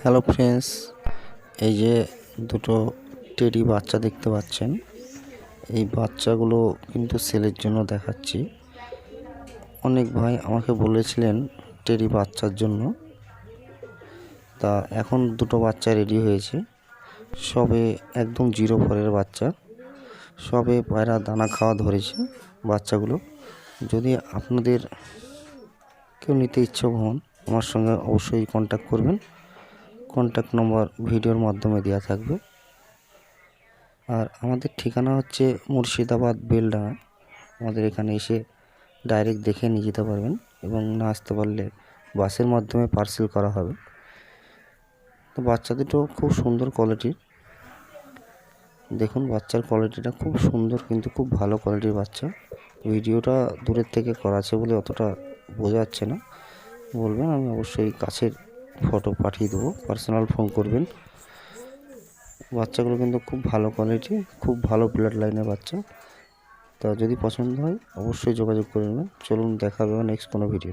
Hello friends এই যে দুটো টেডি বাচ্চা দেখতে পাচ্ছেন। এই বাচ্চাগুলো কিন্তু সেলের জন্য দেখাচ্ছি। অনেক ভাই আমাকে বলেছিলেন টেডি বাচ্চার জন্য। তা এখন দুটো বাচ্চা রেডি হয়েছে। সবে একদম জিরো ফরের বাচ্চা। সবে পায়রা দানা খাওয়া ধরেছে বাচ্চাগুলো। যদি আপনাদের কেউ নিতে ইচ্ছুক হন আমার সঙ্গে অবশ্যই কন্ট্যাক্ট করবেন। কন্ট্যাক্ট নম্বর ভিডিওর মাধ্যমে দেওয়া থাকবে। আর আমাদের ঠিকানা হচ্ছে মুর্শিদাবাদ বেলডাঙা আমাদের এখানে এসে ডাইরেক্ট দেখে নিয়ে যেতে পারবেন এবং না আসতে পারলে বাসের মাধ্যমে পার্সেল করা হবে। তো বাচ্চা দুটো খুব সুন্দর কোয়ালিটির দেখুন, বাচ্চার কোয়ালিটিটা খুব সুন্দর কিন্তু খুব ভালো কোয়ালিটির বাচ্চা। ভিডিওটা দূরের থেকে করা আছে বলে অতটা বোঝা যাচ্ছে না। বলবেন, আমি অবশ্যই কাছের ফটো পাঠিয়ে দেবো পার্সোনাল ফোন করবেন। বাচ্চাগুলো কিন্তু খুব ভালো কোয়ালিটি খুব ভালো ব্লাড লাইনের বাচ্চা। তা যদি পছন্দ হয়, অবশ্যই যোগাযোগ করে নেবেন। চলুন, দেখা হবে নেক্সট কোনো ভিডিও